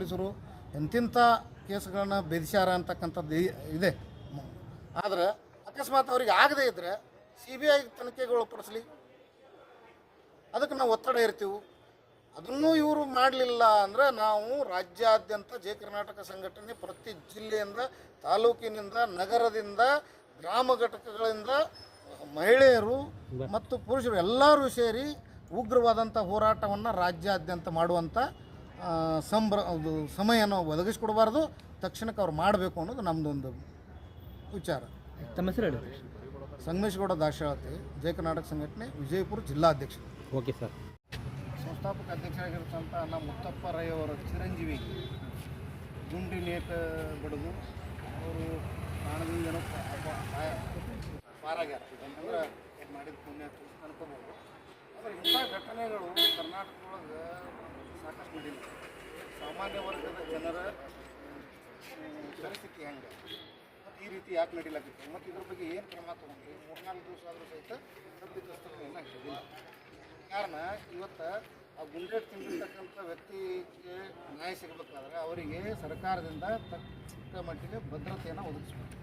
ಪೊಲೀಸರು ಎಂತಿಂಥ ಕೇಸ್ಗಳನ್ನ ಬೆದಿಸ್ಯಾರ ಅಂತಕ್ಕಂಥದ್ದು ಇದೆ. ಆದ್ರೆ ಅಕಸ್ಮಾತ್ ಅವ್ರಿಗೆ ಆಗದೇ ಇದ್ದರೆ ಸಿ ಬಿ ಐ ತನಿಖೆಗಳು ಪಡಿಸ್ಲಿ ಅದಕ್ಕೆ ನಾವು ಒತ್ತಡ ಇರ್ತೀವಿ. ಅದನ್ನೂ ಇವರು ಮಾಡಲಿಲ್ಲ ಅಂದರೆ ನಾವು ರಾಜ್ಯಾದ್ಯಂತ ಜೆ ಕರ್ನಾಟಕ ಸಂಘಟನೆ ಪ್ರತಿ ಜಿಲ್ಲೆಯಿಂದ ತಾಲೂಕಿನಿಂದ ನಗರದಿಂದ ಗ್ರಾಮ ಘಟಕಗಳಿಂದ ಮಹಿಳೆಯರು ಮತ್ತು ಪುರುಷರು ಎಲ್ಲರೂ ಸೇರಿ ಉಗ್ರವಾದಂಥ ಹೋರಾಟವನ್ನು ರಾಜ್ಯಾದ್ಯಂತ ಮಾಡುವಂಥ ಸಂಭ್ರ ಅದು ಸಮಯನ ಒದಗಿಸ್ಕೊಡ್ಬಾರ್ದು ತಕ್ಷಣಕ್ಕೆ ಅವ್ರು ಮಾಡಬೇಕು ಅನ್ನೋದು ನಮ್ಮದೊಂದು ವಿಚಾರ. ತಮ್ಮ ಹೆಸರು ಹೇಳಿ. ಸಂಗಮೇಶ್ಗೌಡ ದಾಶಾಳತಿ ಜಯ ಕರ್ನಾಟಕ ಸಂಘಟನೆ ವಿಜಯಪುರ ಜಿಲ್ಲಾಧ್ಯಕ್ಷ. Okay sir. ಸಂಸ್ಥಾಪಕ ಅಧ್ಯಕ್ಷರಾಗಿರ್ತಕ್ಕಂಥ ನಮ್ಮ ಮುತ್ತಪ್ಪ ರೈ ಅವರ ಚಿರಂಜೀವಿ ಗುಂಡಿ ನೇತ ಬಡದು ಅವರು ಪ್ರಾಣದಿಂದ ಪಾರಾಗ್ಯಾರ. ಏನು ಮಾಡಿದ ಪುಣ್ಯ ಅಂತ ಅನ್ಕೋಬೋದು. ಆದರೆ ಇಂಥ ಘಟನೆಗಳು ಕರ್ನಾಟಕದೊಳಗೆ ಸಾಕಷ್ಟು ನಡೀಲಿ ವರ್ಗದ ಜನರ ಪರಿಸ್ಥಿತಿ ಹೆಂಗೆ? ಮತ್ತು ಈ ರೀತಿ ಯಾಕೆ ನಡೀಲಾಗುತ್ತೆ ಮತ್ತು ಇದ್ರ ಬಗ್ಗೆ ಏನು ಕ್ರಮ ತೊಗೊಂಡ್ರಿ? ಮೂರ್ನಾಲ್ಕು ದಿವಸ ಆದರೂ ಸಹಿತ ತಪ್ಪಿತಸ್ಥರನ್ನ ಏನಾಗ್ತಿಲ್ಲ ಕಾರಣ, ಇವತ್ತು ಆ ಗುಂಡೇಟ್ ತಿಂದಿರ್ತಕ್ಕಂಥ ವ್ಯಕ್ತಿಗೆ ನ್ಯಾಯ ಸಿಗಬೇಕಾದ್ರೆ ಅವರಿಗೆ ಸರ್ಕಾರದಿಂದ ತಕ್ಕ ಮಟ್ಟಿಗೆ ಭದ್ರತೆಯನ್ನು ಒದಗಿಸ್ಬೇಕು.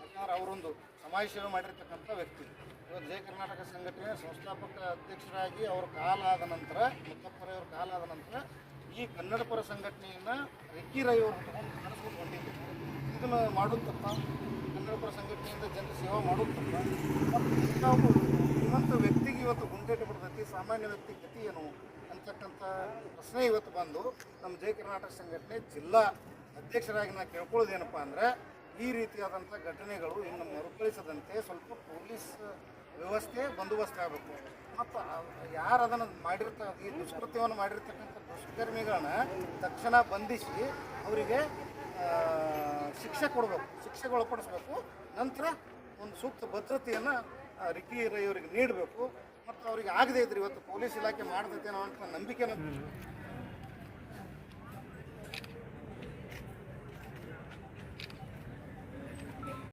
ಯಾಕಂದ್ರೆ ಅವರೊಂದು ಸಮಾಜ ಸೇವೆ ಮಾಡಿರ್ತಕ್ಕಂಥ ವ್ಯಕ್ತಿ. ಇವತ್ತು ಜಯ ಕರ್ನಾಟಕ ಸಂಘಟನೆ ಸಂಸ್ಥಾಪಕ ಅಧ್ಯಕ್ಷರಾಗಿ ಅವ್ರ ಕಾಲ ಆದ ನಂತರ ಮುತ್ತಪ್ಪರವ್ರ ಈ ಕನ್ನಡ ಪರ ಸಂಘಟನೆಯನ್ನು ರೆಕ್ಕಿ ರೈ ಅವರು ತಗೊಂಡು ನಡೆಸ್ಕೊಂಡು ಇದನ್ನು ಮಾಡೋದು ತಪ್ಪ ಕನ್ನಡ ಪರ ಸಂಘಟನೆಯಿಂದ ಜನರ ಸೇವೆ ಮಾಡೋದು ತಪ್ಪ ಮತ್ತು ಶ್ರೀಮಂತ ವ್ಯಕ್ತಿಗೆ ಇವತ್ತು ಗುಂಡೇಟು ಬಿಡ್ತೈತಿ ಸಾಮಾನ್ಯ ವ್ಯಕ್ತಿ ಗತಿ ಏನು ಅಂತಕ್ಕಂಥ ಪ್ರಶ್ನೆ ಇವತ್ತು ಬಂದು ನಮ್ಮ ಜಯ ಕರ್ನಾಟಕ ಸಂಘಟನೆ ಜಿಲ್ಲಾ ಅಧ್ಯಕ್ಷರಾಗಿ ನಾನು ಕೇಳ್ಕೊಳ್ಳೋದೇನಪ್ಪ ಅಂದರೆ ಈ ರೀತಿಯಾದಂಥ ಘಟನೆಗಳು ಇನ್ನು ಮರುಕಳಿಸದಂತೆ ಸ್ವಲ್ಪ ಪೊಲೀಸ್ ವ್ಯವಸ್ಥೆ, ಬಂದೋಬಸ್ತ್ ಆಗಬೇಕು. ಮತ್ತು ಯಾರು ಅದನ್ನು ಮಾಡಿರ್ತ, ಈ ದುಷ್ಕೃತ್ಯವನ್ನು ಮಾಡಿರ್ತಕ್ಕಂಥ ದುಷ್ಕರ್ಮಿಗಳನ್ನ ತಕ್ಷಣ ಬಂಧಿಸಿ ಅವರಿಗೆ ಶಿಕ್ಷೆ ಕೊಡಬೇಕು, ಶಿಕ್ಷೆಗೆ ಒಳಪಡಿಸ್ಬೇಕು. ನಂತರ ಒಂದು ಸೂಕ್ತ ಭದ್ರತೆಯನ್ನು ರಿಕ್ಕಿ ರೈ ಅವರಿಗೆ ನೀಡಬೇಕು. ಮತ್ತು ಅವರಿಗೆ ಆಗದೇ ಇದ್ರೆ ಇವತ್ತು ಪೊಲೀಸ್ ಇಲಾಖೆ ಮಾಡ್ತೈತೇನೋ ಅಂತ ನಂಬಿಕೆನ